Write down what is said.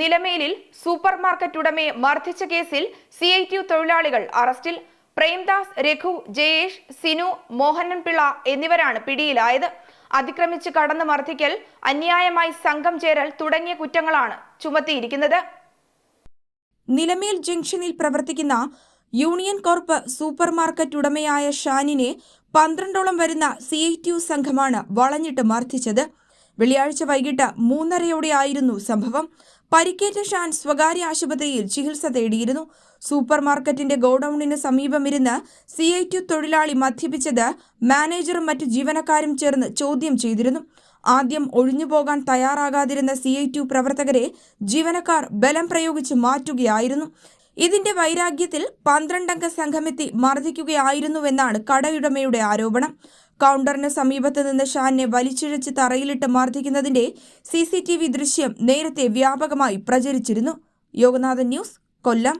നിലമേലിൽ super market ഉടമയെ മർദ്ദിച്ച കേസിൽ സി ഐ ടി തൊഴിലാളികൾ അറസ്റ്റിൽ. പ്രേംദാസ് രഘു ജയേഷ് സിനു മോഹനൻപിള്ള എന്നിവരാണ് പിടിയിലായത്. അതിക്രമിച്ച് കടന്നു മർദ്ദിക്കൽ അന്യായമായി സംഘം ചേരൽ തുടങ്ങിയ കുറ്റങ്ങളാണ് ചുമത്തിയിരിക്കുന്നത്. നിലമേൽ ജംഗ്ഷനിൽ പ്രവർത്തിക്കുന്ന യൂണിയൻ കോർപ്പ് സൂപ്പർ മാർക്കറ്റ് ഉടമയായ ഷാനിനെ പന്ത്രണ്ടോളം വരുന്ന സി സംഘമാണ് വളഞ്ഞിട്ട് മർദ്ദിച്ചത്. വെള്ളിയാഴ്ച വൈകിട്ട് മൂന്നരയോടെയായിരുന്നു സംഭവം. പരിക്കേറ്റ ഷാൻ സ്വകാര്യ ആശുപത്രിയിൽ ചികിത്സ തേടിയിരുന്നു. സൂപ്പർ മാർക്കറ്റിന്റെ ഗോഡൌണിന് സമീപമിരുന്ന് സി ഐ ടി തൊഴിലാളി മദ്യപിച്ചത് മാനേജറും മറ്റു ജീവനക്കാരും ചേർന്ന് ചോദ്യം ചെയ്തിരുന്നു. ആദ്യം ഒഴിഞ്ഞുപോകാൻ തയ്യാറാകാതിരുന്ന സി ഐ ടി പ്രവർത്തകരെ ജീവനക്കാർ ബലം പ്രയോഗിച്ച് മാറ്റുകയായിരുന്നു. ഇതിന്റെ വൈരാഗ്യത്തിൽ പന്ത്രണ്ടംഗ സംഘമെത്തി മർദ്ദിക്കുകയായിരുന്നുവെന്നാണ് കടയുടമയുടെ ആരോപണം. കൗണ്ടറിന് സമീപത്ത് നിന്ന് ഷാനെ വലിച്ചിഴച്ച് തറയിലിട്ട് മർദ്ദിക്കുന്നതിന്റെ സി ദൃശ്യം നേരത്തെ വ്യാപകമായി പ്രചരിച്ചിരുന്നു. യോഗനാഥൻ ന്യൂസ് കൊല്ലം.